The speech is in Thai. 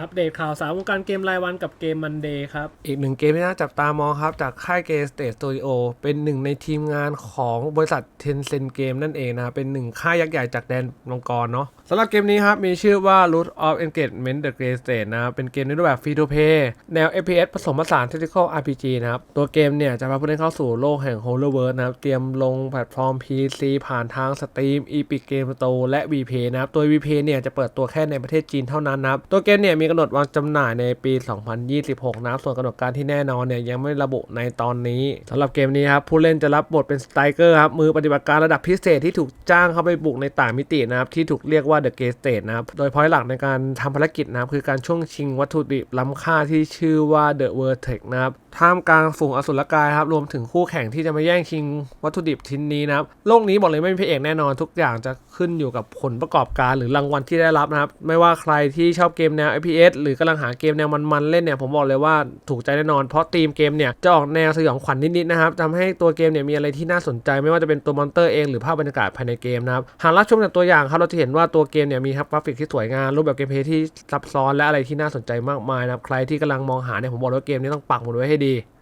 อัปเดตข่าวสารวงการเกมรายวันกับเกมมันเดย์ครับ อีกหนึ่งเกมที่น่าจับตามองครับ จากค่ายเกม State Studio เป็นหนึ่งในทีมงานของบริษัท Tencent Game นั่นเองนะครับเป็นหนึ่งค่ายยักษ์ใหญ่จากแดนมังกรเนาะสำหรับเกมนี้ครับ มีชื่อว่า Root of Engagement The Great State นะครับเป็นเกมในรูปแบบ Free to Play แนว FPS ผสมผสาน Tactical RPG นะครับ ตัวเกมเนี่ยจะพาผู้เล่นเข้าสู่โลกแห่ง Hollow-World นะครับ เตรียมลงแพลตฟอร์ม PC ผ่านทาง Steam Epic Game Store และ VPay นะครับ ตัว VPay เนี่ยจะเปิดตัวแค่ในประเทศจีนเท่านั้นนะครับ ตัวเกมเนี่ยมีกำหนดวางจำหน่ายในปี 2026 นะครับ ส่วนกำหนดการที่แน่นอนเนี่ยยังไม่ระบุในตอนนี้สำหรับเกมนี้ครับผู้เล่นจะรับบทเป็นสไตรเกอร์ครับมือปฏิบัติการระดับพิเศษที่ถูกจ้างเข้าไปบุกในต่างมิตินะครับที่ถูกเรียกว่าเดอะเกสเตดนะครับโดยพอยหลักในการทำภารกิจนะครับคือการช่วงชิงวัตถุดิบล้ำค่าที่ชื่อว่าเดอะเวอร์เทคนะครับ ท่ามกลางฝูงอสุรกายครับรวมถึงคู่แข่งที่จะมาแย่งชิงวัตถุดิบชิ้นนี้นะครับโลกนี้บอกเลยไม่มีพระเอกแน่นอนทุกอย่างจะขึ้นอยู่กับผลประกอบการหรือรางวัลที่ได้รับนะครับ ไม่ว่าใครที่ชอบเกมแนว FPS หรือกำลังหาเกมแนวมันๆเล่นเนี่ยผมบอกเลยว่าถูกใจแน่นอนเพราะธีมเกมเนี่ยจะออกแนวสยองขวัญนิดๆนะครับทำให้ตัวเกมเนี่ยมีอะไรที่น่าสนใจ ไม่ว่าจะเป็นตัวมอนเตอร์เองหรือภาพบรรยากาศภายในเกมนะครับหากรับชมจากตัวอย่างครับเราจะเห็นว่าตัวเกมเนี่ยมีครับกราฟิกที่สวยงามรูปแบบเกมเพลย์ที่ซับซ้อนและอะไรที่น่าสนใจมากมายนะครับใครที่กำลังมองหาเนี่ยผมบอกเลยว่าเกมนี้ต้องปักหมดไว้ให้ดี